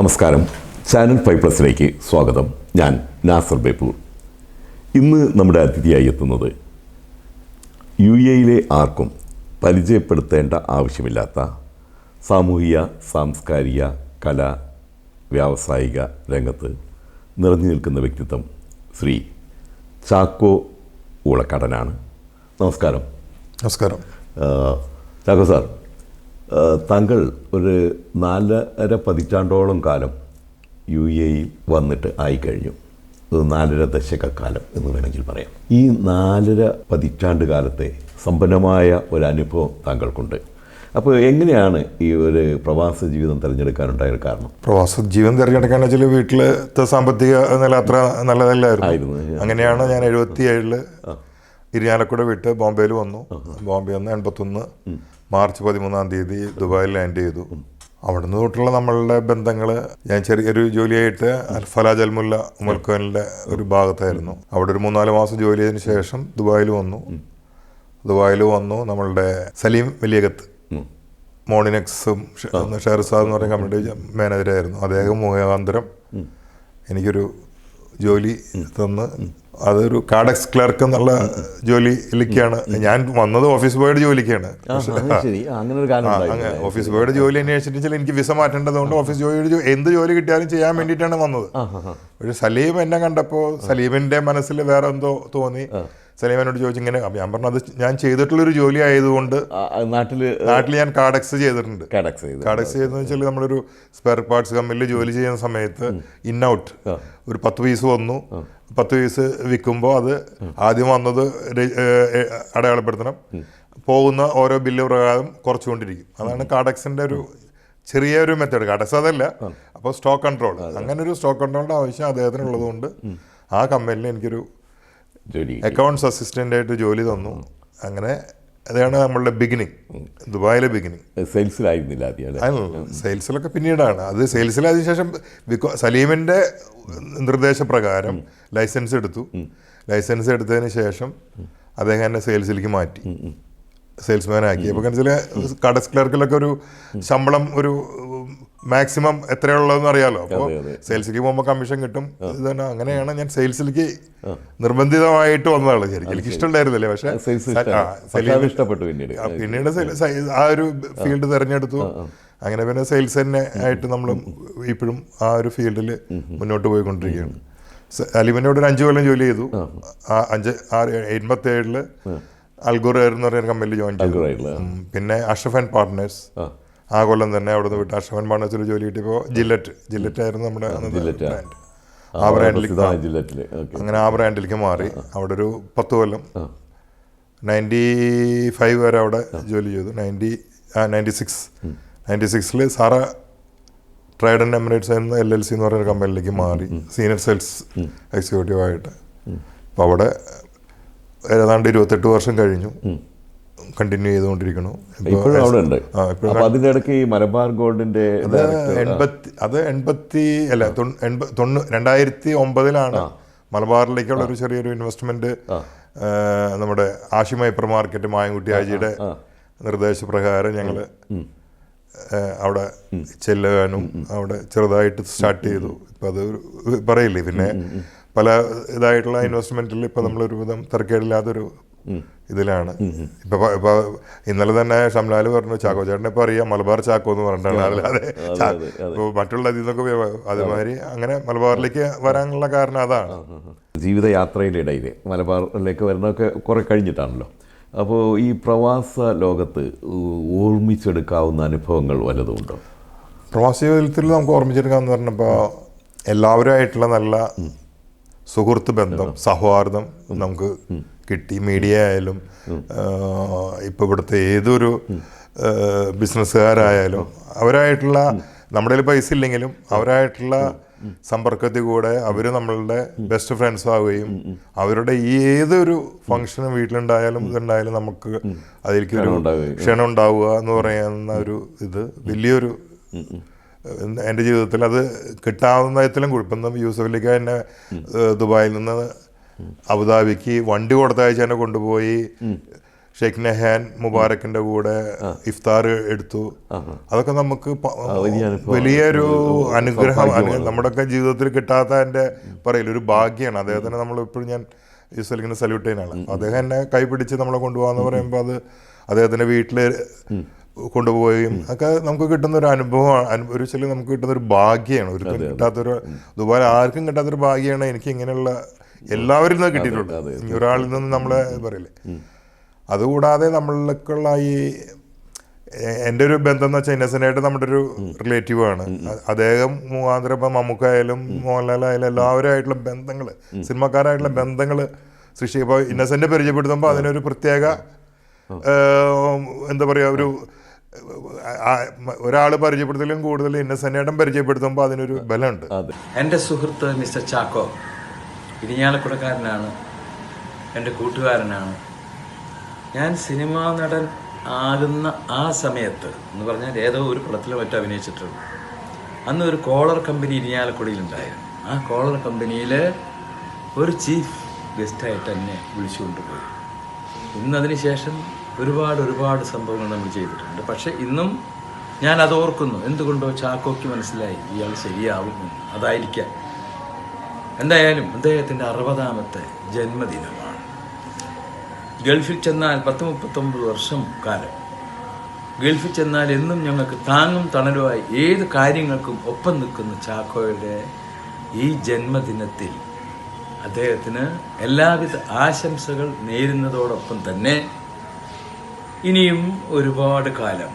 നമസ്കാരം. Channel five പ്ലസിലേക്ക് സ്വാഗതം. ഞാൻ നാസർ ബേപ്പൂർ. ഇന്ന് നമ്മുടെ അതിഥിയായി എത്തുന്നത് യു എയിലെ ആർക്കും പരിചയപ്പെടുത്തേണ്ട ആവശ്യമില്ലാത്ത സാമൂഹിക സാംസ്കാരിക കല വ്യാവസായിക രംഗത്ത് നിറഞ്ഞു നിൽക്കുന്ന വ്യക്തിത്വം ശ്രീ ചാക്കോ ഊളക്കടനാണ്. നമസ്കാരം. നമസ്കാരം. ചാക്കോ സാർ താങ്കൾ ഒരു നാലര പതിറ്റാണ്ടോളം കാലം യു എയിൽ വന്നിട്ട് ആയിക്കഴിഞ്ഞു. നാലര ദശകക്കാലം എന്ന് വേണമെങ്കിൽ പറയാം. ഈ നാലര പതിറ്റാണ്ട് കാലത്തെ സമ്പന്നമായ ഒരു അനുഭവം താങ്കൾക്കുണ്ട്. അപ്പോൾ എങ്ങനെയാണ് ഈ ഒരു പ്രവാസ ജീവിതം തിരഞ്ഞെടുക്കാനുണ്ടായ കാരണം? പ്രവാസ ജീവിതം തിരഞ്ഞെടുക്കാൻ വെച്ചാൽ വീട്ടിലത്തെ സാമ്പത്തിക നില അത്ര നല്ലതല്ലായിരുന്നു. അങ്ങനെയാണ് ഞാൻ എഴുപത്തി ഏഴിൽ ഇരിഞ്ഞാലക്കുട വിട്ട് ബോംബെയിൽ വന്നു. ബോംബെ ഒന്ന് എൺപത്തൊന്ന് മാർച്ച് പതിമൂന്നാം തീയതി ദുബായിൽ ലാൻഡ് ചെയ്തു. അവിടുന്ന് തൊട്ടുള്ള നമ്മളുടെ ബന്ധങ്ങൾ ഞാൻ ചെറിയൊരു ജോലിയായിട്ട് അൽഫലാജ് അൽമുല്ല ഉമൽഖാനിലെ ഒരു ഭാഗത്തായിരുന്നു. അവിടെ ഒരു മൂന്നാൽ മാസം ജോലി ചെയ്തതിന് ശേഷം ദുബായിൽ വന്നു. ദുബായിൽ വന്നു നമ്മളുടെ സലീം വലിയകത്ത്. മോണിനെക്സും ഷെഹർസാദ് എന്ന് പറയുന്ന കമ്പനിയുടെ മാനേജറായിരുന്നു അദ്ദേഹം മുഖാന്തരം എനിക്കൊരു ജോലി തന്ന് അതൊരു കാഡക്സ് ക്ലർക്ക് എന്നുള്ള ജോലിയിലേക്കാണ് ഞാൻ വന്നത് ഓഫീസ് ബോയുടെ ജോലിക്കാണ്. ഓഫീസ് ബോയുടെ ജോലി അന്വേഷിച്ചിട്ട് എനിക്ക് വിസ മാറ്റേണ്ടതുകൊണ്ട് ഓഫീസ് ജോലിയുടെ എന്ത് ജോലി കിട്ടിയാലും ചെയ്യാൻ വേണ്ടിയിട്ടാണ് വന്നത്. പക്ഷെ സലീം എന്നെ കണ്ടപ്പോൾ സലീമിന്റെ മനസ്സിൽ വേറെ എന്തോ തോന്നി. സലീമനോട് ചോദിച്ചു ഇങ്ങനെ ഞാൻ പറഞ്ഞത് ഞാൻ ചെയ്തിട്ടുള്ളൊരു ജോലി ആയതുകൊണ്ട് നാട്ടിൽ നാട്ടിൽ ഞാൻ കാഡക്സ് ചെയ്തിട്ടുണ്ട്. കാഡക്സ് ചെയ്ത് കാഡക്സ് ചെയ്തെന്ന് വെച്ചാൽ നമ്മളൊരു സ്പെയർ പാർട്സ് കമ്പനിയിൽ ജോലി ചെയ്യുന്ന സമയത്ത് ഇൻ ഔട്ട് ഒരു പത്ത് പീസ് വന്നു. പത്ത് പീസ് വിൽക്കുമ്പോൾ അത് ആദ്യം വന്നത് അടയാളപ്പെടുത്തണം. പോകുന്ന ഓരോ ബില്ല് പ്രകാരം കുറച്ചുകൊണ്ടിരിക്കും. അതാണ് കാഡക്സിന്റെ ഒരു ചെറിയൊരു മെത്തേഡ് കാഡക്സ് അതല്ല. അപ്പോൾ സ്റ്റോക്ക് കൺട്രോൾ അങ്ങനെ ഒരു സ്റ്റോക്ക് കൺട്രോളിന്റെ ആവശ്യം അദ്ദേഹത്തിന് ഉള്ളതുകൊണ്ട് ആ കമ്പനിയിൽ എനിക്കൊരു അക്കൗണ്ട്സ് അസിസ്റ്റന്റ് ആയിട്ട് ജോലി തന്നു. അങ്ങനെ അതാണ് നമ്മളുടെ ബിഗിനിങ് ദുബായിലെ ബിഗിനിങ് സെയിൽസിലായിരുന്നില്ല ആദ്യം അല്ലേ? അല്ല സെയിൽസിലൊക്കെ പിന്നീടാണ്. അത് സെയിൽസിൽ അതിനുശേഷം ബിക്കോ സലീമിന്റെ നിർദ്ദേശപ്രകാരം ലൈസൻസ് എടുത്തു. ലൈസൻസ് എടുത്തതിന് ശേഷം അദ്ദേഹം എന്നെ സെയിൽസിലേക്ക് മാറ്റി. സെയിൽസ്മാനാക്കി അപ്പോൾ വെച്ചാൽ കടസ് ക്ലർക്കിലൊക്കെ ഒരു ശമ്പളം ഒരു മാക്സിമം എത്രയുള്ളതെന്ന് അറിയാലോ. അപ്പോൾ. സെയിൽസിലേക്ക് പോകുമ്പോൾ കമ്മീഷൻ കിട്ടും. ഇത് തന്നെ അങ്ങനെയാണ് ഞാൻ സെയിൽസിലേക്ക് നിർബന്ധിതമായിട്ട് വന്നതാണ് ശരിക്കും. എനിക്ക് ഇഷ്ടമുണ്ടായിരുന്നില്ലേ. പക്ഷേ ഇഷ്ടപ്പെട്ടു പിന്നീട്. ആ, പിന്നീട് ആ ഒരു ഫീൽഡ് തിരഞ്ഞെടുത്തു. അങ്ങനെ പിന്നെ സെയിൽസ് തന്നെ ആയിട്ട് നമ്മൾ ഇപ്പോഴും ആ ഒരു ഫീൽഡിൽ മുന്നോട്ട് പോയിക്കൊണ്ടിരിക്കുകയാണ്. അലിമിനോട് ഒരു അഞ്ചു കൊല്ലം ജോലി ചെയ്തു. ആ. അഞ്ച് ആറ് എൺപത്തി ഏഴിൽ അൽഗുറേർ എന്ന് പറയുന്ന കമ്പനിയിൽ ജോയിൻ ചെയ്തു. പിന്നെ അഷ്റഫ് ആൻഡ് പാർട്ട്നേഴ്സ് ആ. കൊല്ലം തന്നെ അവിടുന്ന് വിട്ട. അഷ്റഫ് ആൻഡ് ജോലി കിട്ടിയപ്പോൾ ജില്ലറ്റ് ജില്ലറ്റ് ആയിരുന്നു നമ്മുടെ ആ. ബ്രാൻഡ് ആ. ബ്രാൻഡിലേക്ക് അങ്ങനെ ആ ബ്രാൻഡിലേക്ക് മാറി. അവിടെ ഒരു പത്ത് കൊല്ലം. നയന്റി ഫൈവ് വരെ അവിടെ ജോലി ചെയ്തു. Ninety ninety six. നയന്റി സിക്സിൽ സാറ ട്രേഡ് ആൻഡ് എമിറേറ്റ്സ് എന്ന എൽ എൽ സി എന്ന് പറയുന്ന കമ്പനിയിലേക്ക് മാറി. സീനിയർ സെയിൽസ് എക്സിക്യൂട്ടീവായിട്ട് അപ്പോൾ അവിടെ ഏതാണ്ട് ഇരുപത്തെട്ട് വർഷം കഴിഞ്ഞു. കണ്ടിന്യൂ ചെയ്തുകൊണ്ടിരിക്കണു ഇപ്പോൾ ഇപ്പോഴും അവിടെ ഉണ്ട്. ഇടയ്ക്ക് ഈ മലബാർ ഗോൾഡിന്റെ അത് എൺപത്തി അത് എൺപത്തി അല്ല തൊണ്ണൂ- രണ്ടായിരത്തി ഒമ്പതിലാണ് മലബാറിലേക്കുള്ള ഒരു ചെറിയൊരു ഇൻവെസ്റ്റ്മെന്റ് നമ്മുടെ ആഷിമ ഹൈപ്പർ മാർക്കറ്റ് മായൻകുട്ടി ആജിയുടെ നിർദ്ദേശപ്രകാരം ഞങ്ങൾ അവിടെ ചെല്ലാനും അവിടെ ചെറുതായിട്ട് സ്റ്റാർട്ട് ചെയ്തു. ഇപ്പം അത് പറയില്ലേ പിന്നെ? പല ഇതായിട്ടുള്ള ഇൻവെസ്റ്റ്മെന്റിൽ ഇപ്പം നമ്മളൊരു വിധം തിരക്കേടില്ലാത്തൊരു ഇതിലാണ്. ഇപ്പൊ ഇപ്പൊ ഇന്നലെ തന്നെ ഷംലാൽ പറഞ്ഞു ചാക്കോ ചേട്ടനെ ഇപ്പൊ അറിയാം മലബാർ ചാക്കോ എന്ന് പറഞ്ഞിട്ടാണ് അല്ലാതെ മറ്റുള്ള ഇതിൽ നിന്നൊക്കെ അതേമാതിരി അങ്ങനെ മലബാറിലേക്ക് വരാനുള്ള കാരണം അതാണ്. ജീവിതയാത്രയിലിടയിൽ മലബാറിലേക്ക് വരുന്നതൊക്കെ കുറെ കഴിഞ്ഞിട്ടാണല്ലോ. അപ്പോൾ ഈ പ്രവാസ ലോകത്ത് ഓർമ്മിച്ചെടുക്കാവുന്ന അനുഭവങ്ങൾ വല്ലതുമുണ്ടോ? പ്രവാസി ജീവിതത്തിൽ നമുക്ക് ഓർമ്മിച്ചെടുക്കാന്ന് പറഞ്ഞപ്പോൾ എല്ലാവരുമായിട്ടുള്ള നല്ല സുഹൃത്ത് ബന്ധം സൗഹാർദ്ദം നമുക്ക് കിട്ടി മീഡിയ ആയാലും ഇപ്പോൾ ഇവിടുത്തെ ഏതൊരു ബിസിനസ്സുകാരായാലും അവരായിട്ടുള്ള നമ്മുടെ കയ്യിൽ പൈസ ഇല്ലെങ്കിലും അവരായിട്ടുള്ള സമ്പർക്കത്തിൽ കൂടെ അവർ നമ്മളുടെ ബെസ്റ്റ് ഫ്രണ്ട്സ് ആവുകയും അവരുടെ ഈ ഏതൊരു ഫംഗ്ഷനും വീട്ടിലുണ്ടായാലും ഇതുണ്ടായാലും നമുക്ക് അതിലേക്ക് ഒരു ക്ഷണം ഉണ്ടാവുക എന്ന് പറയുന്ന ഒരു ഇത് വലിയൊരു എന്റെ ജീവിതത്തിൽ അത് കിട്ടാവുന്നതിലും കുഴപ്പം. യൂസഫലിക്ക എന്നെ ദുബായിൽ നിന്ന് അബുദാബിക്ക് വണ്ടി കൊടുത്തയച്ച് തന്നെ കൊണ്ടുപോയി ഷെയ്ഖ് നെഹാൻ മുബാറക്കിന്റെ കൂടെ ഇഫ്താർ എടുത്തു. അതൊക്കെ നമുക്ക്. വലിയൊരു അനുഗ്രഹമാണ് അനുഗ്രഹം. നമ്മുടെയൊക്കെ ജീവിതത്തിൽ കിട്ടാത്ത എന്റെ പറയില്ല ഒരു ഭാഗ്യമാണ് അദ്ദേഹത്തിന് നമ്മൾ ഇപ്പോഴും ഞാൻ ഈ സല്യൂട്ട് ചെയ്യുന്നതാണ്. അദ്ദേഹം എന്നെ കൈപിടിച്ച് നമ്മളെ കൊണ്ടുപോകാന്ന് പറയുമ്പോൾ അത് അദ്ദേഹത്തിന്റെ വീട്ടിൽ കൊണ്ടുപോവുകയും ഒക്കെ നമുക്ക് കിട്ടുന്ന ഒരു അനുഭവമാണ്. ഒരു ചില നമുക്ക് കിട്ടുന്ന ഒരു ഭാഗ്യമാണ് ഒരു കിട്ടാത്തൊരു ദുബായ് ആർക്കും കിട്ടാത്തൊരു ഭാഗ്യമാണ് എനിക്ക് ഇങ്ങനെയുള്ള എല്ലാവരിൽ നിന്ന് കിട്ടിയിട്ടുണ്ട്. ഒരാളിൽ നിന്ന് നമ്മളെ പറയില്ലേ? അതുകൂടാതെ നമ്മൾക്കുള്ള ഈ എന്റെ ഒരു ബന്ധം എന്ന് വെച്ചാൽ ഇന്നസെന്റായിട്ട് നമ്മുടെ ഒരു റിലേറ്റീവ് ആണ്. അദ്ദേഹം മുഖാന്തരം ഇപ്പം മമ്മൂക്കായാലും മോഹൻലാലായാലും എല്ലാവരുമായിട്ടുള്ള ബന്ധങ്ങൾ സിനിമക്കാരായിട്ടുള്ള ബന്ധങ്ങൾ സൃഷ്ടി ഇപ്പോൾ ഇന്നസെന്റ് പരിചയപ്പെടുത്തുമ്പോൾ അതിനൊരു പ്രത്യേക എന്താ പറയുക ഒരു ഒരാൾ പരിചയപ്പെടുത്തലും കൂടുതൽ ഇന്നസെന്റായിട്ടും പരിചയപ്പെടുത്തുമ്പോൾ അതിനൊരു ബലമുണ്ട്. എന്റെ സുഹൃത്ത് മിസ്റ്റർ ചാക്കോ ഇരിഞ്ഞാലക്കുടക്കാരനാണ്. എന്റെ കൂട്ടുകാരനാണ്. ഞാൻ സിനിമാ നടൻ ആകുന്ന ആ സമയത്ത് എന്ന് പറഞ്ഞാൽ ഏതോ ഒരു പടത്തിലോ മറ്റോ അഭിനയിച്ചിട്ടുള്ളൂ. അന്ന് ഒരു കോളർ കമ്പനി ഇരിഞ്ഞാലക്കുടയിലുണ്ടായിരുന്നു. ആ കോളർ കമ്പനിയിൽ ഒരു ചീഫ് ഗസ്റ്റായിട്ട് എന്നെ വിളിച്ചുകൊണ്ടുപോയി. ഇന്നതിന് ശേഷം ഒരുപാട് ഒരുപാട് സംഭവങ്ങൾ നമ്മൾ ചെയ്തിട്ടുണ്ട്. പക്ഷേ ഇന്നും ഞാൻ അത് ഓർക്കുന്നു എന്തുകൊണ്ടോ ചാക്കോയ്ക്ക് മനസ്സിലായി ഇയാൾ ശരിയാവും. അതായിരിക്കാം. എന്തായാലും അദ്ദേഹത്തിന്റെ അറുപതാമത്തെ ജന്മദിനമാണ്. ഗൾഫിൽ ചെന്നാൽ പത്ത് മുപ്പത്തൊമ്പത് വർഷം കാലം. ഗൾഫിൽ ചെന്നാൽ എന്നും ഞങ്ങൾക്ക് താങ്ങും തണലുമായി ഏത് കാര്യങ്ങൾക്കും ഒപ്പം നിൽക്കുന്ന ചാക്കോയുടെ ഈ ജന്മദിനത്തിൽ അദ്ദേഹത്തിന് എല്ലാവിധ ആശംസകൾ നേരുന്നതോടൊപ്പം തന്നെ ഇനിയും ഒരുപാട് കാലം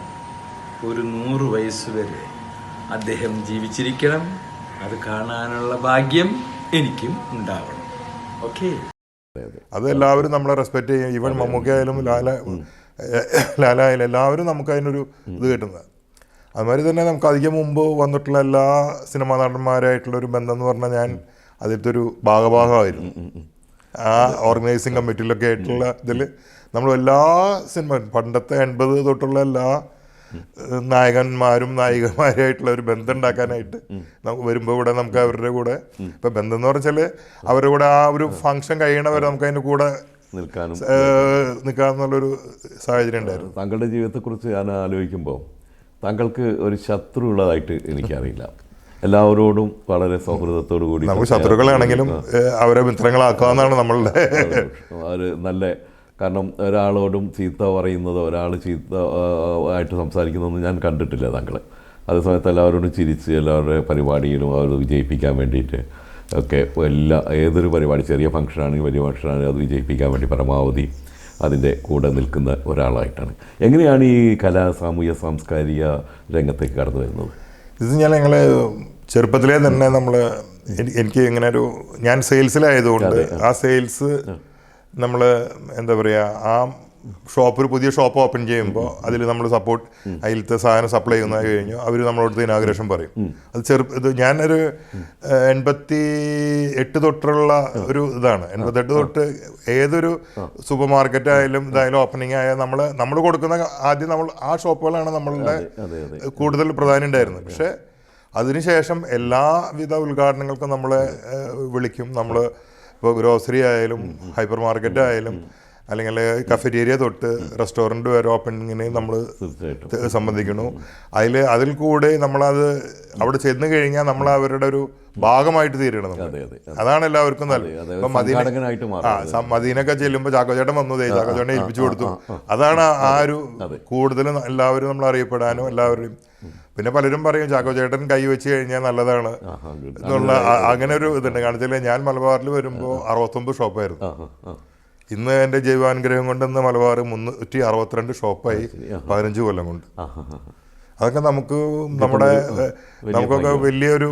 ഒരു നൂറ് വയസ്സ് വരെ അദ്ദേഹം ജീവിച്ചിരിക്കണം. അത് കാണാനുള്ള ഭാഗ്യം എനിക്കും ഉണ്ടാവണം. ഓക്കെ അത് എല്ലാവരും നമ്മളെ റെസ്പെക്ട് ചെയ്യും ഈവൻ മമ്മൂക്ക ആയാലും ലാല ലാലായാലും എല്ലാവരും നമുക്ക് അതിനൊരു ഇത് കിട്ടുന്നത്. അതുമാതിരി തന്നെ നമുക്ക് അധികം മുമ്പ് വന്നിട്ടുള്ള എല്ലാ സിനിമാ നടന്മാരായിട്ടുള്ള ഒരു ബന്ധം എന്ന് പറഞ്ഞാൽ ഞാൻ അതിലത്തെ ഒരു ഭാഗഭാഗമായിരുന്നു. ആ ഓർഗനൈസിങ് കമ്മിറ്റിയിലൊക്കെ ആയിട്ടുള്ള ഇതിൽ നമ്മൾ എല്ലാ സിനിമ പണ്ടത്തെ എൺപത് തൊട്ടുള്ള എല്ലാ നായകന്മാരും നായികമാരുമായിട്ടുള്ള ഒരു ബന്ധം ഉണ്ടാക്കാനായിട്ട് നമുക്ക് വരുമ്പോൾ ഇവിടെ നമുക്ക് അവരുടെ കൂടെ ഇപ്പം ബന്ധം എന്ന് പറഞ്ഞാൽ അവരുടെ കൂടെ ആ ഒരു ഫംഗ്ഷൻ കഴിയണവരെ നമുക്ക് അതിന്റെ കൂടെ നിൽക്കാനും നിൽക്കാൻ നിൽക്കാമെന്നുള്ളൊരു സാഹചര്യം ഉണ്ടായിരുന്നു. താങ്കളുടെ ജീവിതത്തെക്കുറിച്ച് ഞാൻ ആലോചിക്കുമ്പോൾ താങ്കൾക്ക് ഒരു ശത്രു ഉള്ളതായിട്ട് എനിക്കറിയില്ല. എല്ലാവരോടും വളരെ സൗഹൃദത്തോടു കൂടി നമുക്ക് ശത്രുക്കളാണെങ്കിലും അവരെ അവരെ മിത്രങ്ങളാക്കാമെന്നാണ് നമ്മളുടെ ഒരു നല്ല കാരണം ഒരാളോടും ചീത്ത പറയുന്നതോ ഒരാൾ ചീത്ത ആയിട്ട് സംസാരിക്കുന്നതൊന്നും ഞാൻ കണ്ടിട്ടില്ല താങ്കളെ. അതേസമയത്ത് എല്ലാവരോടും ചിരിച്ച് എല്ലാവരുടെ പരിപാടിയിലും അവർ വിജയിപ്പിക്കാൻ വേണ്ടിയിട്ട് ഒക്കെ എല്ലാ ഏതൊരു പരിപാടി ചെറിയ ഫംഗ്ഷനാണെങ്കിലും വലിയ ഫംഗ്ഷനാണെങ്കിലും അത് വിജയിപ്പിക്കാൻ വേണ്ടി പരമാവധി അതിന്റെ കൂടെ നിൽക്കുന്ന ഒരാളായിട്ടാണ്. എങ്ങനെയാണ് ഈ കലാ സാമൂഹ്യ സാംസ്കാരിക രംഗത്തേക്ക് കടന്നു വരുന്നത്? ഇത് ഞാൻ ഞങ്ങൾ ചെറുപ്പത്തിലേ തന്നെ നമ്മൾ എനിക്ക് ഇങ്ങനെ ഒരു ഞാൻ സെയിൽസിലായതുകൊണ്ട് ആ. സെയിൽസ് നമ്മൾ എന്താ പറയുക ആ ഷോപ്പ് ഒരു പുതിയ ഷോപ്പ് ഓപ്പൺ ചെയ്യുമ്പോൾ അതിൽ നമ്മൾ സപ്പോർട്ട് അതിലത്തെ സാധനം സപ്ലൈ ചെയ്യുന്ന കഴിഞ്ഞു. അവർ നമ്മളോട് ഇനാഗ്രേഷൻ പറയും. അത് ചെറു ഇത് ഞാനൊരു എൺപത്തി എട്ട് തൊട്ടുള്ള ഒരു ഇതാണ്. എൺപത്തെട്ട് തൊട്ട് ഏതൊരു സൂപ്പർ മാർക്കറ്റ് ആയാലും ഇതായാലും ഓപ്പണിംഗ് ആയാലും നമ്മൾ നമ്മൾ കൊടുക്കുന്ന ആദ്യം നമ്മൾ ആ ഷോപ്പുകളാണ് നമ്മളുടെ കൂടുതൽ പ്രധാനം ഉണ്ടായിരുന്നത്. പക്ഷേ അതിനുശേഷം എല്ലാവിധ ഉദ്ഘാടനങ്ങൾക്കും നമ്മളെ വിളിക്കും. നമ്മൾ ഇപ്പോൾ ഗ്രോസറി ആയാലും ഹൈപ്പർ മാർക്കറ്റ് ആയാലും അല്ലെങ്കിൽ കഫറ്റേരിയ തൊട്ട് റെസ്റ്റോറന്റ് വരെ ഓപ്പണിങ്ങിന് നമ്മൾ സംബന്ധിക്കുന്നു. അതിൽ അതിൽ കൂടെ നമ്മളത് അവിടെ ചെന്ന് കഴിഞ്ഞാൽ നമ്മൾ അവരുടെ ഒരു ഭാഗമായിട്ട് തീരണം അതാണ് എല്ലാവർക്കും ഇപ്പം മദീന മദീനൊക്കെ ചെല്ലുമ്പോൾ ചാക്കോചേട്ടൻ വന്നു ചാക്കോചേട്ടനെ ഏൽപ്പിച്ചു കൊടുത്തു. അതാണ് ആ ഒരു കൂടുതലും എല്ലാവരും നമ്മൾ അറിയപ്പെടാനും എല്ലാവരും പിന്നെ പലരും പറയും ചാക്കോ ചേട്ടൻ കൈ വെച്ച് കഴിഞ്ഞാൽ നല്ലതാണ്. എന്നുള്ള അങ്ങനെ ഒരു ഇതുണ്ട്. കാണിച്ചാൽ ഞാൻ മലബാറിൽ വരുമ്പോൾ അറുപത്തൊമ്പത് ഷോപ്പായിരുന്നു. ഇന്ന് എന്റെ ജൈവാനുഗ്രഹം കൊണ്ട് ഇന്ന് മലബാർ മുന്നൂറ്റി അറുപത്തിരണ്ട് ഷോപ്പായി പതിനഞ്ച് കൊല്ലം കൊണ്ട്. അതൊക്കെ നമുക്ക് നമ്മുടെ നമുക്കൊക്കെ വലിയൊരു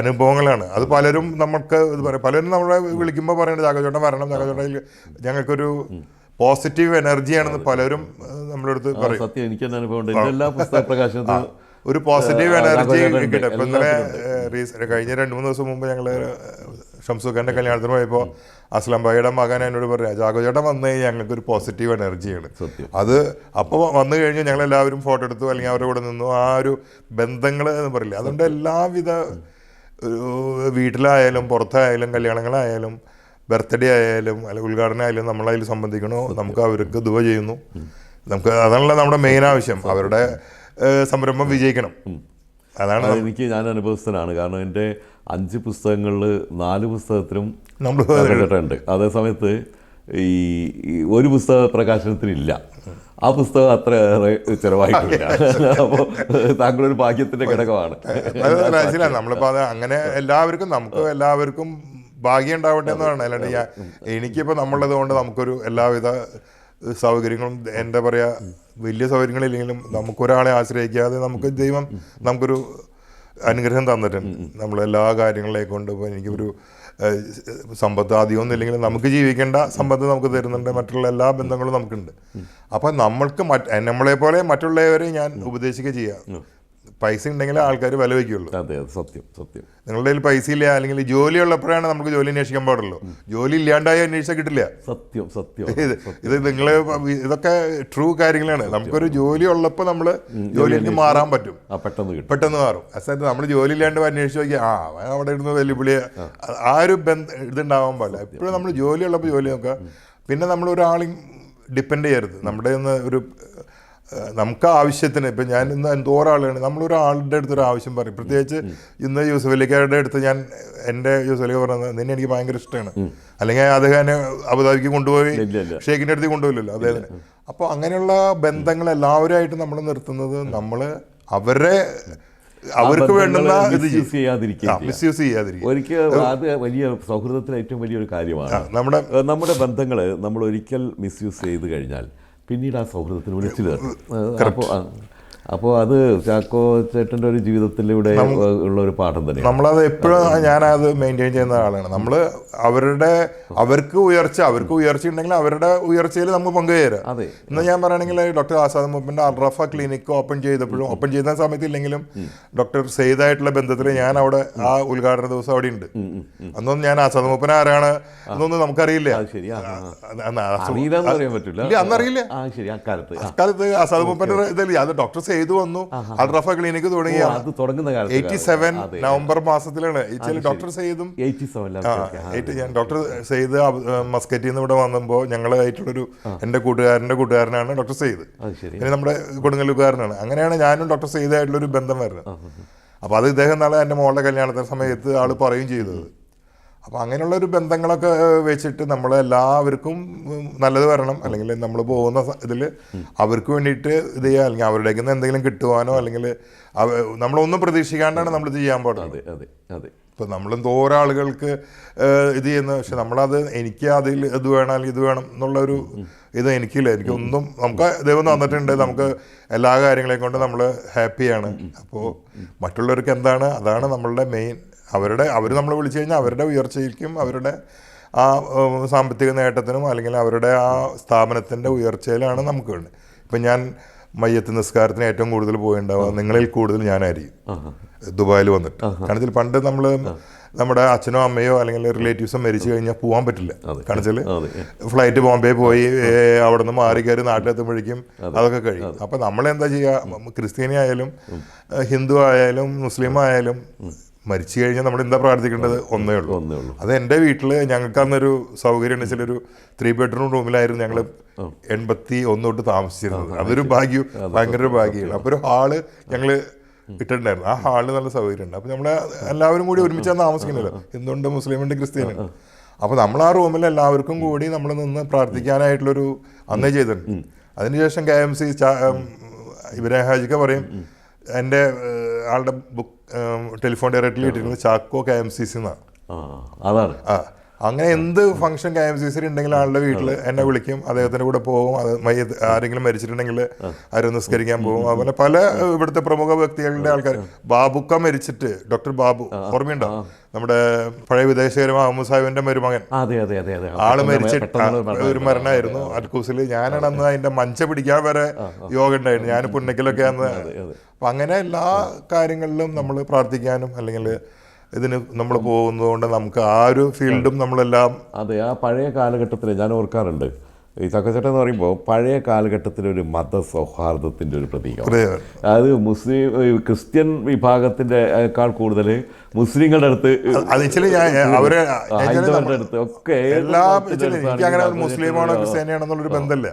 അനുഭവങ്ങളാണ്. അത് പലരും നമുക്ക് ഇത് പറയും. പലരും നമ്മളെ വിളിക്കുമ്പോൾ പറയുന്നത് ചാക്കച്ചോട്ടൻ വരണം ചാക്കച്ചോട്ടയിൽ ഞങ്ങൾക്കൊരു പോസിറ്റീവ് എനർജിയാണെന്ന് പലരും നമ്മുടെ അടുത്ത് പറയും. സത്യം എനിക്കെന്നെ അനുഭവം ഉണ്ട് എല്ലാ പുസ്തക പ്രകാശനത്തിലും ഒരു പോസിറ്റീവ് എനർജി. കിട്ടും. ഇപ്പം ഇന്നലെ കഴിഞ്ഞ രണ്ട് മൂന്ന് ദിവസം മുമ്പ് ഞങ്ങൾ ഷംസുഖാന്റെ കല്യാണത്തിന് പോയപ്പോൾ അസ്ലം ഭായിയുടെ മകൻ എന്നോട് പറയാം ജാഗോചേട്ടൻ വന്നു കഴിഞ്ഞാൽ ഞങ്ങൾക്ക് ഒരു പോസിറ്റീവ് എനർജിയാണ്. അത് അപ്പോൾ വന്നു കഴിഞ്ഞ് ഞങ്ങൾ എല്ലാവരും ഫോട്ടോ എടുത്തു അല്ലെങ്കിൽ അവരുടെ കൂടെ നിന്നു. ആ ഒരു ബന്ധങ്ങൾ എന്ന് പറയില്ല അതുകൊണ്ട് എല്ലാവിധ വീട്ടിലായാലും പുറത്തായാലും കല്യാണങ്ങളായാലും ബർത്ത്ഡേ ആയാലും അല്ലെ ഉദ്ഘാടനം ആയാലും നമ്മളതിൽ സംബന്ധിക്കണോ നമുക്ക് അവർക്ക് ദുവ ചെയ്യുന്നു. നമുക്ക് അതാണല്ലോ നമ്മുടെ മെയിൻ ആവശ്യം. അവരുടെ സംരംഭം വിജയിക്കണം. അതാണ് എനിക്ക് ഞാൻ അനുഭവസ്ഥനാണ് കാരണം എന്റെ അഞ്ച് പുസ്തകങ്ങളിൽ നാല് പുസ്തകത്തിനും നമ്മൾ കേട്ടിട്ടുണ്ട്. അതേ സമയത്ത് ഈ ഒരു പുസ്തക പ്രകാശനത്തിനില്ല. ആ പുസ്തകം അത്ര ഏറെ ചിലവായിട്ടില്ല. അപ്പോൾ താങ്കളൊരു ഭാഗ്യത്തിന്റെ ഘടകമാണ്. നമ്മളിപ്പോൾ അത് അങ്ങനെ എല്ലാവർക്കും നമുക്ക് എല്ലാവർക്കും ഭാഗ്യം ഉണ്ടാവട്ടെ എന്നാണ്. അല്ലാണ്ട് ഞാൻ നമ്മളത് കൊണ്ട് നമുക്കൊരു എല്ലാവിധ സൗകര്യങ്ങളും എന്താ പറയുക വലിയ സൗകര്യങ്ങളില്ലെങ്കിലും നമുക്കൊരാളെ ആശ്രയിക്കാതെ നമുക്ക് ദൈവം നമുക്കൊരു അനുഗ്രഹം തന്നിട്ടുണ്ട്. നമ്മളെല്ലാ കാര്യങ്ങളെ കാര്യങ്ങളിലേക്ക് കൊണ്ട് ഇപ്പോൾ എനിക്കൊരു സമ്പത്ത് അധികമൊന്നും ഇല്ലെങ്കിലും നമുക്ക് ജീവിക്കേണ്ട സമ്പത്ത് നമുക്ക് തരുന്നുണ്ട്. മറ്റുള്ള എല്ലാ ബന്ധങ്ങളും നമുക്കുണ്ട്. അപ്പം നമ്മൾക്ക് മറ്റ് നമ്മളെ പോലെ മറ്റുള്ളവരെ ഞാൻ ഉപദേശിക്കുക ചെയ്യാം. പൈസ ഉണ്ടെങ്കിൽ ആൾക്കാർ വില വയ്ക്കുള്ളൂ. അതെ അത് സത്യം സത്യം. നിങ്ങളുടെ കയ്യിൽ പൈസ ഇല്ല അല്ലെങ്കിൽ ജോലി ഉള്ളപ്പോഴാണ് നമുക്ക് ജോലി അന്വേഷിക്കാൻ പാടുള്ളൂ. ജോലി ഇല്ലാണ്ടായി അന്വേഷിച്ചാൽ കിട്ടില്ല. സത്യം സത്യം ഇത് നിങ്ങൾ ഇതൊക്കെ ട്രൂ കാര്യങ്ങളാണ്. നമുക്കൊരു ജോലി ഉള്ളപ്പോൾ നമ്മൾ ജോലിയിലേക്ക് മാറാൻ പറ്റും. പെട്ടെന്ന് പെട്ടെന്ന് മാറും. അതായത് നമ്മൾ ജോലി ഇല്ലാണ്ട് അന്വേഷിച്ച് നോക്കിയാൽ ആ അവിടെ ഇരുന്ന് വെല്ലുവിളി ആ. ഒരു ബന്ധം ഇതുണ്ടാവാൻ പാടില്ല. എപ്പോഴും നമ്മൾ ജോലി ഉള്ളപ്പോൾ ജോലി നോക്കുക. പിന്നെ നമ്മൾ ഒരാളെയും ഡിപ്പെൻഡ് ചെയ്യരുത്. നമ്മുടെ ഒന്ന് ഒരു നമുക്ക് ആവശ്യത്തിന് ഇപ്പം ഞാൻ ഇന്ന് എന്തോ ഒരാളാണ്. നമ്മളൊരാളുടെ അടുത്ത് ഒരു ആവശ്യം പറയും. പ്രത്യേകിച്ച് ഇന്ന് യൂസഫലിക്കാരുടെ അടുത്ത് ഞാൻ എന്റെ യൂസഫലിക്ക പറഞ്ഞത് നിന്നെ എനിക്ക് ഭയങ്കര ഇഷ്ടമാണ് അല്ലെങ്കിൽ അദ്ദേഹം എന്നെ അബുദാബിക്ക് കൊണ്ടുപോയി. ഷേഖിന്റെ അടുത്ത് കൊണ്ടുപോയില്ലല്ലോ അദ്ദേഹത്തിന്. അപ്പോൾ അങ്ങനെയുള്ള ബന്ധങ്ങൾ എല്ലാവരുമായിട്ട് നമ്മൾ നിർത്തുന്നത് നമ്മൾ അവരെ അവർക്ക് വേണ്ടുന്ന മിസ്യൂസ് ചെയ്യാതിരിക്കുക ഒരിക്കൽ അത് വലിയ സൗഹൃദത്തിന് ഏറ്റവും വലിയൊരു കാര്യമാണ്. നമ്മുടെ നമ്മുടെ ബന്ധങ്ങൾ നമ്മൾ ഒരിക്കൽ മിസ്യൂസ് ചെയ്ത് കഴിഞ്ഞാൽ പിന്നീട് ആ സൗഹൃദത്തിന് വിളിച്ചു കയറും അപ്പോൾ അപ്പോൾ അത് ചാക്കോ ചേട്ടന്റെ ഒരു ജീവിതത്തിലൂടെ ഉള്ള ഒരു പാഠം തന്നെയാണ്. നമ്മളത് എപ്പോഴും ഞാനത് മെയിന്റെയിൻ ചെയ്യുന്ന ആളാണ്. നമ്മൾ അവരുടെ അവർക്ക് ഉയർച്ച അവർക്ക് ഉയർച്ച ഉണ്ടെങ്കിൽ അവരുടെ ഉയർച്ചയിൽ നമുക്ക് പങ്കുചേരാം. അതെ. ഇന്ന് ഞാൻ പറയുകയാണെങ്കിൽ ഡോക്ടർ ആസാദ് മുപ്പിന്റെ അൽറഫ ക്ലിനിക്ക് ഓപ്പൺ ചെയ്തപ്പോഴും ഓപ്പൺ ചെയ്യുന്ന സമയത്ത് ഇല്ലെങ്കിലും ഡോക്ടർ സെയ്ദായിട്ടുള്ള ബന്ധത്തിൽ ഞാൻ അവിടെ ആ ഉദ്ഘാടന ദിവസം അവിടെ ഉണ്ട്. അന്നൊന്നും ഞാൻ ആസാദ് മുപ്പൻ ആരാണ് എന്നൊന്നും നമുക്കറിയില്ല. അന്നറിയില്ല. അക്കാലത്ത് ആസാദ് മുപ്പന്റെ ഇതല്ലേ? അത് ഡോക്ടർ സെയ്ത് വന്നു. അൾട്രാഫ ക്ലിനിക്ക് തുടങ്ങിയ അത് തുടങ്ങുന്ന എയ്റ്റി സെവൻ നവംബർ മാസത്തിലാണ്. ഡോക്ടർ സെയ്തും ഞാൻ ഡോക്ടർ സെയ്ദ് മസ്കറ്റിൽ നിന്ന് ഇവിടെ വന്നപ്പോൾ ഞങ്ങളായിട്ടുള്ളൊരു എന്റെ കൂട്ടുകാരന്റെ കൂട്ടുകാരനാണ് ഡോക്ടർ സെയ്ദ് പിന്നെ നമ്മുടെ കൊടുങ്ങല്ലൂർക്കാരനാണ്. അങ്ങനെയാണ് ഞാനും ഡോക്ടർ സെയ്ദായിട്ടുള്ളൊരു ബന്ധം വരുന്നത്. അപ്പോൾ അത് ഇദ്ദേഹം നാളെ എന്റെ മോളുടെ കല്യാണത്തിന്റെ സമയത്ത് ആൾ പറയുകയും ചെയ്തത്. അപ്പോൾ അങ്ങനെയുള്ള ഒരു ബന്ധങ്ങളൊക്കെ വെച്ചിട്ട് നമ്മൾ എല്ലാവർക്കും നല്ലത് വരണം. അല്ലെങ്കിൽ നമ്മൾ പോകുന്ന ഇതിൽ അവർക്ക് വേണ്ടിയിട്ട് ഇത് ചെയ്യുക അല്ലെങ്കിൽ അവരുടെ നിന്ന് എന്തെങ്കിലും കിട്ടുവാനോ അല്ലെങ്കിൽ നമ്മളൊന്നും പ്രതീക്ഷിക്കാണ്ടാണ് നമ്മൾ ഇത് ചെയ്യാൻ പാടുള്ളത് അതെ അതെ അതെ. ഇപ്പം നമ്മൾ എന്തോരം ആളുകൾക്ക് ഇത് ചെയ്യുന്ന പക്ഷെ നമ്മളത് എനിക്ക് അതിൽ ഇത് വേണം അല്ലെങ്കിൽ ഇത് വേണം എന്നുള്ളൊരു ഇത് എനിക്കില്ല. എനിക്കൊന്നും നമുക്ക് ദൈവം തന്നിട്ടുണ്ട്. നമുക്ക് എല്ലാ കാര്യങ്ങളെയും കൊണ്ട് നമ്മൾ ഹാപ്പിയാണ്. അപ്പോൾ മറ്റുള്ളവർക്ക് എന്താണ് അതാണ് നമ്മളുടെ മെയിൻ അവരുടെ അവർ നമ്മൾ വിളിച്ചു കഴിഞ്ഞാൽ അവരുടെ ഉയർച്ചയ്ക്കും അവരുടെ ആ സാമ്പത്തിക നേട്ടത്തിനും അല്ലെങ്കിൽ അവരുടെ ആ സ്ഥാപനത്തിന്റെ ഉയർച്ചയിലാണ് നമുക്ക് വേണ്ടത്. ഇപ്പം ഞാൻ മയ്യത്ത് നിസ്കാരത്തിന് ഏറ്റവും കൂടുതൽ പോയിണ്ടാവുക നിങ്ങളിൽ കൂടുതൽ ഞാനായിരിക്കും. ദുബായിൽ വന്നിട്ട്. കാരണം വെച്ചാൽ പണ്ട് നമ്മൾ നമ്മുടെ അച്ഛനോ അമ്മയോ അല്ലെങ്കിൽ റിലേറ്റീവ്സോ മരിച്ചു കഴിഞ്ഞാൽ പോകാൻ പറ്റില്ല. കാരണം വെച്ചാൽ ഫ്ലൈറ്റ് ബോംബെ പോയി അവിടെ നിന്ന് മാറി കയറി നാട്ടിലെത്തുമ്പോഴേക്കും അതൊക്കെ കഴിയും. അപ്പം നമ്മളെന്താ ചെയ്യുക? ക്രിസ്ത്യാനി ആയാലും ഹിന്ദു ആയാലും മുസ്ലിം ആയാലും മരിച്ചു കഴിഞ്ഞാൽ നമ്മൾ എന്താ പ്രാർത്ഥിക്കേണ്ടത്? ഒന്നേ ഉള്ളൂ. ഒന്നേ ഉള്ളൂ. അത് എന്റെ വീട്ടിൽ ഞങ്ങൾക്ക് അന്നൊരു സൗകര്യം എന്ന് വെച്ചാൽ ഒരു ത്രീ ബെഡ്റൂം റൂമിലായിരുന്നു ഞങ്ങൾ എൺപത്തി ഒന്ന് തൊട്ട് താമസിച്ചിരുന്നത്. അതൊരു ഭാഗ്യം ഭയങ്കര ഒരു ഭാഗ്യമാണ്. അപ്പോൾ ഒരു ഹാൾ ഞങ്ങൾ ഇട്ടിട്ടുണ്ടായിരുന്നു. ആ ഹാളിൽ നല്ല സൗകര്യമുണ്ട്. അപ്പോൾ നമ്മൾ എല്ലാവരും കൂടി ഒരുമിച്ചാണ് താമസിക്കുന്നില്ല എന്തുകൊണ്ട് മുസ്ലിമുണ്ട് ക്രിസ്ത്യാനുണ്ട് അപ്പോൾ നമ്മൾ ആ റൂമിൽ എല്ലാവർക്കും കൂടി നമ്മൾ നിന്ന് പ്രാർത്ഥിക്കാനായിട്ടുള്ളൊരു അന്നേ ചെയ്തിട്ടുണ്ട്. അതിനുശേഷം കെ എം സി ഇബ്രാഹിം ഹാജിക്ക പറയും എന്റെ ആളുടെ ബുക്ക് ടെലിഫോൺ ഡയറക്ടറിൽ കിട്ടിയിരുന്നത് Chacko K M C C എന്നാണ്. അതാണ്. ആ. അങ്ങനെ എന്ത് function K M C C ഉണ്ടെങ്കിൽ ആളുടെ വീട്ടിൽ എന്നെ വിളിക്കും അദ്ദേഹത്തിന്റെ കൂടെ പോകും അത് മയ്യത്ത് ആരെങ്കിലും മരിച്ചിട്ടുണ്ടെങ്കിൽ ആരും നിസ്കരിക്കാൻ പോകും. അതുപോലെ പല ഇവിടുത്തെ പ്രമുഖ വ്യക്തികളുടെ ആൾക്കാർ ബാബുക്ക മരിച്ചിട്ട് ഡോക്ടർ ബാബു ഓർമ്മയുണ്ടോ? നമ്മുടെ പഴയ വിദേശകര മുഹമ്മദ് സാഹിബിന്റെ മരുമകൻ. ആൾ മരിച്ചിട്ട് ഒരു മരണമായിരുന്നു. അൽക്കൂസിൽ ഞാനാണ് അന്ന് അതിന്റെ മഞ്ച പിടിക്കാൻ വരെ യോഗ ഉണ്ടായിരുന്നു. ഞാൻ പുന്നക്കലൊക്കെ അന്ന്. അപ്പൊ അങ്ങനെ എല്ലാ കാര്യങ്ങളിലും നമ്മൾ പ്രാർത്ഥിക്കാനും അല്ലെങ്കിൽ ഇതിന് നമ്മൾ പോകുന്നതുകൊണ്ട് നമുക്ക് ആ ഒരു ഫീൽഡും നമ്മളെല്ലാം അതെ ആ പഴയ കാലഘട്ടത്തിൽ ഞാൻ ഓർക്കാറുണ്ട്. ഈ ചക്കച്ചട്ട എന്ന് പറയുമ്പോൾ പഴയ കാലഘട്ടത്തിലെ ഒരു മത മതസൗഹാർദ്ദത്തിന്റെ ഒരു പ്രതീകം. അതായത് അത് മുസ്ലിം ക്രിസ്ത്യൻ വിഭാഗത്തിന്റെ കാൾ കൂടുതൽ മുസ്ലിങ്ങളുടെ അടുത്ത് അവരെ ഹൈന്ദവരുടെ അടുത്ത് ഒക്കെ മുസ്ലിമാണോ ക്രിസ്ത്യാനിയാണെന്നുള്ളൊരു ബന്ധമില്ല.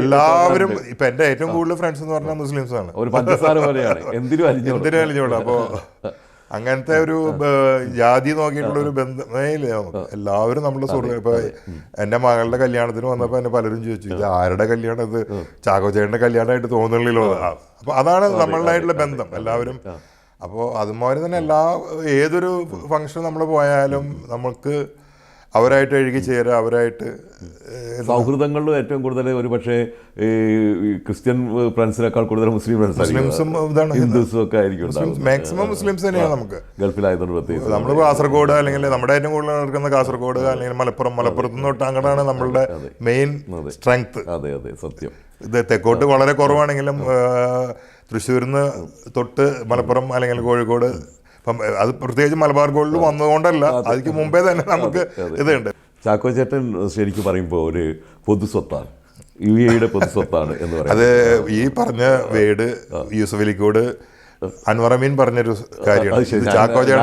എല്ലാവരും. ഇപ്പൊ എന്റെ ഏറ്റവും കൂടുതൽ ഫ്രണ്ട്സ് എന്ന് പറഞ്ഞാൽ മുസ്ലിംസ് ആണ് ഒരു പഞ്ചസാര പോലെയാണ്. എന്തിനും അരിഞ്ഞു എന്തിനു അലിഞ്ഞോളൂ. അപ്പോ അങ്ങനത്തെ ഒരു ജാതി നോക്കിയിട്ടുള്ള ഒരു ബന്ധമേ ഇല്ല എല്ലാവരും നമ്മുടെ സുഹൃത്തുക്കൾ. ഇപ്പൊ എന്റെ മകളുടെ കല്യാണത്തിന് വന്നപ്പോ എന്നെ പലരും ചോദിച്ചു ഇത് ആരുടെ കല്യാണം ഇത്? ചാക്കോച്ചേട്ടന്റെ കല്യാണമായിട്ട് തോന്നുന്നില്ലല്ലോ. അപ്പൊ അതാണ് നമ്മളുടെ ബന്ധം. എല്ലാവരും അപ്പോൾ അതുമാതിരി തന്നെ എല്ലാ ഏതൊരു ഫംഗ്ഷൻ നമ്മൾ പോയാലും നമുക്ക് അവരായിട്ട് എഴുകി ചേരുക അവരായിട്ട് സൗഹൃദങ്ങളിലും ഏറ്റവും കൂടുതൽ ഒരു പക്ഷേ ഈ ക്രിസ്ത്യൻ ഫ്രണ്ട്സിനേക്കാൾ കൂടുതൽ മുസ്ലിം ഫ്രണ്ട്സ് മുസ്ലിംസും ഇതാണ് ഹിന്ദുസും ഒക്കെ ആയിരിക്കും മാക്സിമം മുസ്ലിംസ് തന്നെയാണ് നമുക്ക്. ഗൾഫിലായതുകൊണ്ട് പ്രത്യേകിച്ച് നമ്മൾ കാസർഗോഡ് അല്ലെങ്കിൽ നമ്മുടെ ഏറ്റവും കൂടുതൽ നടക്കുന്ന കാസർഗോഡ് അല്ലെങ്കിൽ മലപ്പുറം മലപ്പുറത്ത് നിന്ന് തൊട്ട് അങ്ങനെയാണ് നമ്മളുടെ മെയിൻ സ്ട്രെങ്ത് അതെ. അതെ സത്യം. ഇത് തെക്കോട്ട് വളരെ കുറവാണെങ്കിലും തൃശ്ശൂരിൽ നിന്ന് തൊട്ട് മലപ്പുറം അല്ലെങ്കിൽ കോഴിക്കോട് ഇപ്പം അത് പ്രത്യേകിച്ച് മലബാർ ഗോൾഡിൽ വന്നതുകൊണ്ടല്ല അതിക്ക് മുമ്പേ തന്നെ നമുക്ക് ഇതുണ്ട്. ചാക്കോ ചേട്ടൻ ശരിക്കും പറയുമ്പോൾ ഒരു പൊതുസ്വത്താണ് യു എയുടെ പൊതുസ്വത്താണ് എന്ന് പറയുന്നത്. അത് ഈ പറഞ്ഞ വേട് യൂസഫ് അലിക്കോട് അൻവർ അമീൻ പറഞ്ഞൊരു കാര്യമാണ്. ചാക്കോ ചേട്ടൻ.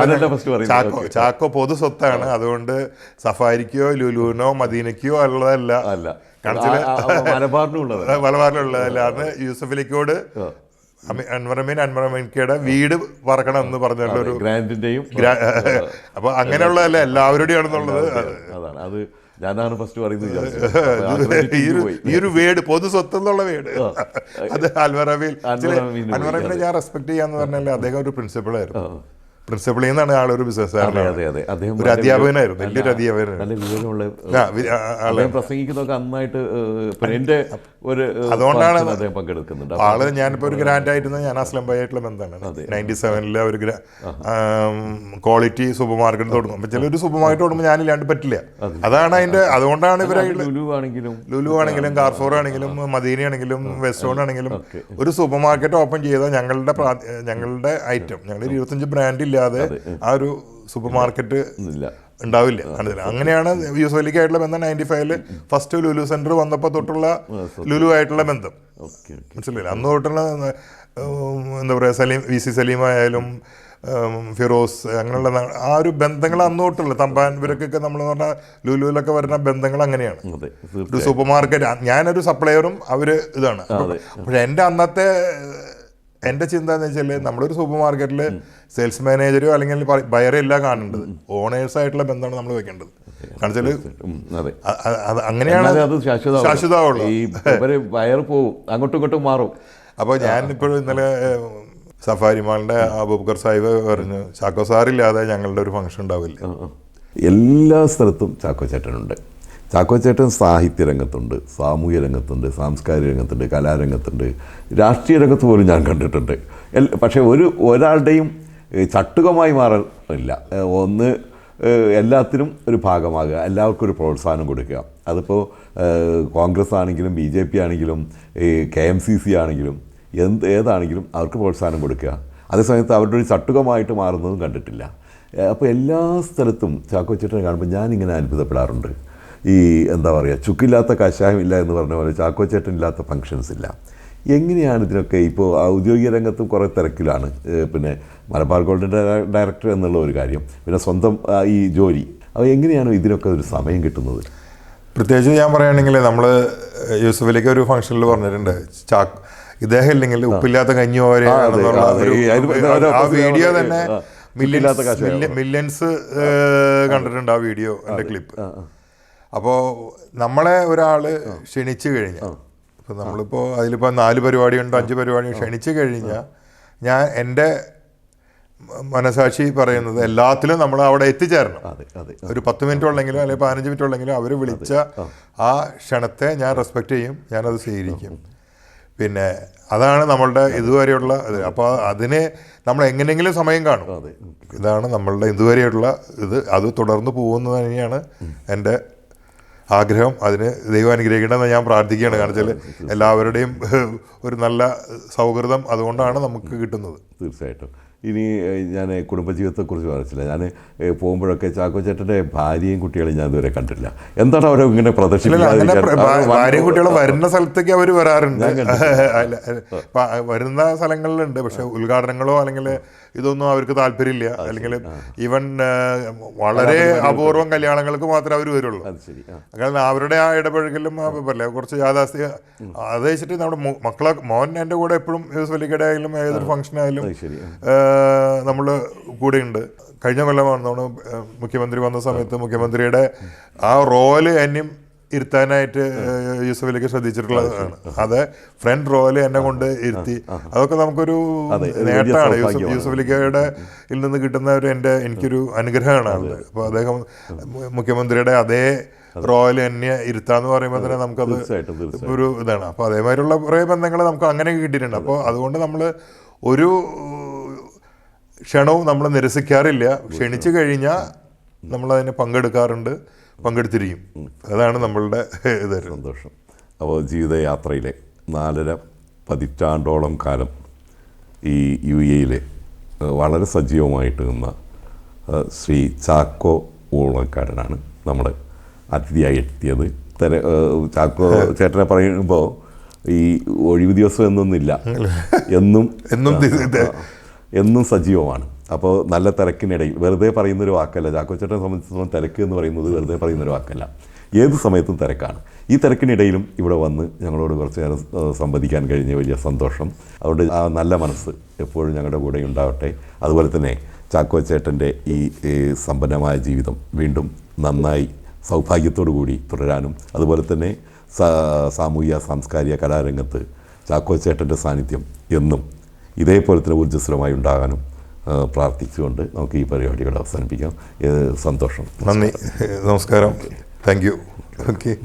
ചാക്കോ ചാക്കോ പൊതു സ്വത്താണ്. അതുകൊണ്ട് സഫാരിക്കോ ലുലുവിനോ മദീനയ്ക്കോ ഉള്ളതല്ല. അല്ല. കണച്ചിൽ ആ- ആ- മലബാറിനും ഉള്ളത് മലബാറിലുള്ളതല്ല അന്ന് യൂസഫ് അലിക്കോട് അൻവർ അമീൻ വീട് പറക്കണം എന്ന് പറഞ്ഞൊരു ഗ്രാൻഡിന്റെയും ഗ്രാ- അപ്പൊ അങ്ങനെയുള്ളതല്ല? എല്ലാവരുടെയും ആണെന്നുള്ളത് അതാണ്. അത് ഞാനാണ് ഫസ്റ്റ് പറയുന്നത് ഈ ഒരു വീട് പൊതു സ്വത്ത് എന്നുള്ള വേട് അത് അൽവറബിൽ അൻവറബിനെ ഞാൻ റെസ്പെക്ട് ചെയ്യാന്ന് പറഞ്ഞാൽ അദ്ദേഹം ഒരു പ്രിൻസിപ്പൾ ആയിരുന്നു. പ്രിൻസിപ്പളിൽ നിന്നാണ് ആളൊരു ബിസിനസ് അതെ അതെ അദ്ദേഹം ഒരു അധ്യാപകനായിരുന്നു വലിയൊരു അധ്യാപകനായിരുന്നു. നല്ല പ്രസംഗിക്കുന്നതൊക്കെ നന്നായിട്ട് ഒരു അതുകൊണ്ടാണ് അദ്ദേഹം പങ്കെടുക്കുന്നുണ്ട്. ആൾ ഞാനിപ്പോ ഒരു ഗ്രാൻഡ് ആയിരുന്ന ഞാൻ അസ്ലം ഭായി ആയിട്ടുള്ള ബന്ധമാണ്. നയന്റി സെവനിലെ ഒരു ക്വാളിറ്റി സൂപ്പർ മാർക്കറ്റ് തുടങ്ങും. അപ്പൊ ചില ഒരു സൂപ്പർ മാർക്കറ്റ് തുടങ്ങുമ്പോൾ ഞാനില്ലാണ്ട് പറ്റില്ല. അതാണ് അതിന്റെ അതുകൊണ്ടാണ് ഇവർ ലുലു ആണെങ്കിലും ലുലു ആണെങ്കിലും കാർഫോർ ആണെങ്കിലും മദീന ആണെങ്കിലും വെസ്റ്റോൺ ആണെങ്കിലും ഒരു സൂപ്പർ മാർക്കറ്റ് ഓപ്പൺ ചെയ്ത ഞങ്ങളുടെ ഞങ്ങളുടെ ഐറ്റം ഞങ്ങളുടെ ഇരുപത്തഞ്ച് ബ്രാൻഡ് ഇല്ലാതെ ആ ഒരു സൂപ്പർ മാർക്കറ്റ് ഉണ്ടാവില്ല. അങ്ങനെയാണ് അങ്ങനെയാണ് യൂസ് വലിക്കായിട്ടുള്ള ബന്ധം നയന്റി ഫൈവിൽ ഫസ്റ്റ് ലുലു സെന്റർ വന്നപ്പോൾ തൊട്ടുള്ള ലുലു ആയിട്ടുള്ള ബന്ധം. മനസ്സിലായില്ല? അന്ന് തൊട്ടുള്ള എന്താ പറയുക സലീം വി സി സലീം ആയാലും ഫിറോസ് അങ്ങനെയുള്ള ആ ഒരു ബന്ധങ്ങൾ അന്ന് തൊട്ടുള്ള തമ്പാൻ ഇവരൊക്കെ നമ്മൾ പറഞ്ഞാൽ ലുലുവിലൊക്കെ വരുന്ന ബന്ധങ്ങൾ അങ്ങനെയാണ്. ഒരു സൂപ്പർ മാർക്കറ്റ് ഞാനൊരു സപ്ലയറും അവർ ഇതാണ്. പക്ഷെ എന്റെ അന്നത്തെ എന്റെ ചിന്ത എന്ന് വെച്ചാൽ നമ്മളൊരു സൂപ്പർ മാർക്കറ്റിൽ സെയിൽസ് മാനേജറോ അല്ലെങ്കിൽ ബയറോ എല്ലാം കാണേണ്ടത് ഓണേഴ്സ് ആയിട്ടുള്ള ബന്ധമാണ് നമ്മൾ വെക്കേണ്ടത്. അതെ. അങ്ങനെയാണ് അത്. ശാശ്വതമാവുള്ളൂ ഈ വയറ് പോവും അങ്ങോട്ടും ഇങ്ങോട്ടും മാറും. അപ്പോൾ ഞാൻ ഇപ്പോഴും ഇന്നലെ സഫാരി മാളിന്റെ അബൂബക്കർ സാഹിബ് പറഞ്ഞു ചാക്കോ സാറില്ലാതെ ഞങ്ങളുടെ ഒരു ഫംഗ്ഷൻ ഉണ്ടാവില്ല. എല്ലാ സ്ഥലത്തും ചാക്കോ ചേട്ടനുണ്ട്. ചാക്കോ ചേട്ടൻ സാഹിത്യ രംഗത്തുണ്ട് സാമൂഹ്യ രംഗത്തുണ്ട് സാംസ്കാരിക രംഗത്തുണ്ട് കലാരംഗത്തുണ്ട്. രാഷ്ട്രീയ രംഗത്ത് പോലും ഞാൻ കണ്ടിട്ടുണ്ട്. പക്ഷേ ഒരു ഒരാളുടെയും ചട്ടുകമായി മാറില്ല ഒന്ന് എല്ലാത്തിനും ഒരു ഭാഗമാകുക എല്ലാവർക്കും ഒരു പ്രോത്സാഹനം കൊടുക്കുക. അതിപ്പോൾ കോൺഗ്രസ് ആണെങ്കിലും ബി ജെ പി ആണെങ്കിലും കെ എം സി സി ആണെങ്കിലും എന്ത് ഏതാണെങ്കിലും അവർക്ക് പ്രോത്സാഹനം കൊടുക്കുക. അതേസമയത്ത് അവരുടെ ഒരു ചട്ടുകമായിട്ട് മാറുന്നതും കണ്ടിട്ടില്ല. അപ്പോൾ എല്ലാ സ്ഥലത്തും ചാക്കോച്ചേട്ടനെ കാണുമ്പോൾ ഞാനിങ്ങനെ അത്ഭുതപ്പെടാറുണ്ട് ഈ എന്താ പറയുക ചുക്കില്ലാത്ത കഷായം ഇല്ല എന്ന് പറഞ്ഞ പോലെ ചാക്കോ ചേട്ടൻ ഇല്ലാത്ത ഫങ്ഷൻസ് ഇല്ല. എങ്ങനെയാണ് ഇതിനൊക്കെ ഇപ്പോൾ ഔദ്യോഗിക രംഗത്തും കുറേ തിരക്കിലാണ്. പിന്നെ മലബാർ ഗോൾഡിന്റെ ഡയറക്ടർ എന്നുള്ള ഒരു കാര്യം പിന്നെ സ്വന്തം ഈ ജോലി. അപ്പോൾ എങ്ങനെയാണ് ഇതിനൊക്കെ ഒരു സമയം കിട്ടുന്നത്? പ്രത്യേകിച്ച് ഞാൻ പറയുകയാണെങ്കിൽ നമ്മൾ യൂസഫിലേക്ക് ഒരു ഫംഗ്ഷനിൽ പറഞ്ഞിട്ടുണ്ട്. ചാക്ക് ഇദ്ദേഹം ഇല്ലെങ്കിൽ ഉപ്പില്ലാത്ത കഞ്ഞി ആ, വീഡിയോ തന്നെ. മില്യൻസ് കണ്ടിട്ടുണ്ട് ആ വീഡിയോ എന്റെ ക്ലിപ്പ് അപ്പോൾ നമ്മളെ ഒരാൾ ക്ഷണിച്ചു കഴിഞ്ഞാൽ ഇപ്പം നമ്മളിപ്പോൾ അതിലിപ്പോൾ നാല് പരിപാടി ഉണ്ട് അഞ്ച് പരിപാടി ക്ഷണിച്ചു കഴിഞ്ഞാൽ ഞാൻ എന്റെ മനസാക്ഷി പറയുന്നത് എല്ലാത്തിലും നമ്മൾ അവിടെ എത്തിച്ചേരണം. ഒരു പത്ത് മിനിറ്റ് ഉള്ളെങ്കിലും അല്ലെങ്കിൽ പതിനഞ്ച് മിനിറ്റ് ഉള്ളെങ്കിലും അവർ വിളിച്ച ആ. ക്ഷണത്തെ ഞാൻ റെസ്പെക്റ്റ് ചെയ്യും ഞാനത് സ്വീകരിക്കും. പിന്നെ അതാണ് നമ്മളുടെ ഇതുവരെയുള്ള ഇത്. അപ്പോൾ അതിന് നമ്മൾ എങ്ങനെയെങ്കിലും സമയം കാണും. ഇതാണ് നമ്മളുടെ ഇതുവരെയുള്ള ഇത്. അത് തുടർന്ന് പോകുന്നത് തന്നെയാണ് എന്റെ ആഗ്രഹം അതിന് ദൈവം അനുഗ്രഹിക്കണമെന്ന് ഞാൻ പ്രാർത്ഥിക്കുകയാണ്. കാരണം വെച്ചാൽ എല്ലാവരുടെയും ഒരു നല്ല സൗഹൃദം അതുകൊണ്ടാണ് നമുക്ക് കിട്ടുന്നത്. തീർച്ചയായിട്ടും. ഇനി ഞാൻ കുടുംബജീവിതത്തെക്കുറിച്ച് പറഞ്ഞില്ല ഞാൻ പോകുമ്പോഴൊക്കെ ചാക്കോച്ചേട്ടന്റെ ഭാര്യയും കുട്ടികളെയും ഞാൻ ഇതുവരെ കണ്ടില്ല എന്താണ് അവരെ ഇങ്ങനെ ഭാര്യയും കുട്ടികളും വരുന്ന സ്ഥലത്തേക്ക് അവർ വരാറുണ്ട്. വരുന്ന സ്ഥലങ്ങളിലുണ്ട്. പക്ഷെ ഉദ്ഘാടനങ്ങളോ അല്ലെങ്കിൽ ഇതൊന്നും അവർക്ക് താല്പര്യമില്ല. അല്ലെങ്കിൽ ഈവൻ വളരെ അപൂർവം കല്യാണങ്ങൾക്ക് മാത്രമേ അവർ വരുള്ളൂ. അങ്ങനെ കാരണം അവരുടെ ആ ഇടപഴകലും കുറച്ച് യാഥാസ്ഥിക അത് വെച്ചിട്ട് നമ്മുടെ മക്കളെ മോൻ എന്റെ കൂടെ എപ്പോഴും യൂസ് വലിക്കടയായാലും ഏതൊരു ആ. നമ്മൾ കൂടെയുണ്ട്. കഴിഞ്ഞ കൊല്ലമാണ് നമ്മൾ മുഖ്യമന്ത്രി വന്ന സമയത്ത് മുഖ്യമന്ത്രിയുടെ ആ റോൽ എന്നെയും ഇരുത്താനായിട്ട് യൂസഫിലേക്ക് ശ്രദ്ധിച്ചിട്ടുള്ളതാണ് അത് ഫ്രണ്ട് റോൽ എന്നെ കൊണ്ട് ഇരുത്തി. അതൊക്കെ നമുക്കൊരു നേട്ടമാണ്. യൂസഫ് സൗഭാഗ്യമാണ്. യൂസഫ് അലിക്കയുടെ ൽ നിന്ന് കിട്ടുന്ന ഒരു എന്റെ എനിക്കൊരു അനുഗ്രഹമാണ് അത്. അപ്പോൾ അദ്ദേഹം മുഖ്യമന്ത്രിയുടെ അതേ റോയൽ എന്നെ ഇരുത്താന്ന് പറയുമ്പോൾ തന്നെ നമുക്കത് ഒരു ഇതാണ്. അപ്പോൾ അതേമാതിരിയുള്ള കുറേ ബന്ധങ്ങൾ നമുക്ക് അങ്ങനെ കിട്ടിയിട്ടുണ്ട്. അപ്പോൾ അതുകൊണ്ട് നമ്മൾ ഒരു ക്ഷണവും നമ്മൾ നിരസിക്കാറില്ല. ക്ഷണിച്ചു കഴിഞ്ഞാൽ നമ്മൾ അതിനെ പങ്കെടുക്കാറുണ്ട് പങ്കെടുത്തിരിക്കും. അതാണ് നമ്മളുടെ ഇത്. സന്തോഷം. അപ്പോൾ ജീവിതയാത്രയിലെ നാലര പതിറ്റാണ്ടോളം കാലം ഈ യു എയിലെ വളരെ സജീവമായിട്ട് നിന്ന ശ്രീ ചാക്കോ ഊളക്കാരനാണ് നമ്മൾ അതിഥിയായി എത്തിയത്. തെര ചാക്കോ ചേട്ടനെ പറയുമ്പോൾ ഈ ഒഴിവ് ദിവസം എന്നൊന്നില്ല എന്നും എന്നും എന്നും സജീവമാണ്. അപ്പോൾ നല്ല തിരക്കിനിടയിൽ വെറുതെ പറയുന്നൊരു വാക്കല്ല. ചാക്കോ ചേട്ടനെ സംബന്ധിച്ചിടത്തോളം തിരക്ക് എന്ന് പറയുന്നത് വെറുതെ പറയുന്നൊരു വാക്കല്ല. ഏത് സമയത്തും തിരക്കാണ്. ഈ തിരക്കിനിടയിലും ഇവിടെ വന്ന് ഞങ്ങളോട് കുറച്ച് നേരം സംവദിക്കാൻ കഴിഞ്ഞ വലിയ സന്തോഷം. അതുകൊണ്ട് ആ നല്ല മനസ്സ് എപ്പോഴും ഞങ്ങളുടെ കൂടെ ഉണ്ടാവട്ടെ. അതുപോലെ തന്നെ ചാക്കോ ചേട്ടന്റെ ഈ സമ്പന്നമായ ജീവിതം വീണ്ടും നന്നായി സൗഭാഗ്യത്തോടു കൂടി തുടരാനും അതുപോലെ തന്നെ സാമൂഹിക സാംസ്കാരിക കലാരംഗത്ത് ചാക്കോ ചേട്ടന്റെ സാന്നിധ്യം എന്നും ഇതേപോലെ തന്നെ ഊർജസ്വലമായി ഉണ്ടാകാനും പ്രാർത്ഥിച്ചുകൊണ്ട് നമുക്ക് ഈ പരിപാടികൾ അവസാനിപ്പിക്കാം. സന്തോഷം. നന്ദി. നമസ്കാരം. Thank you. ഓക്കെ.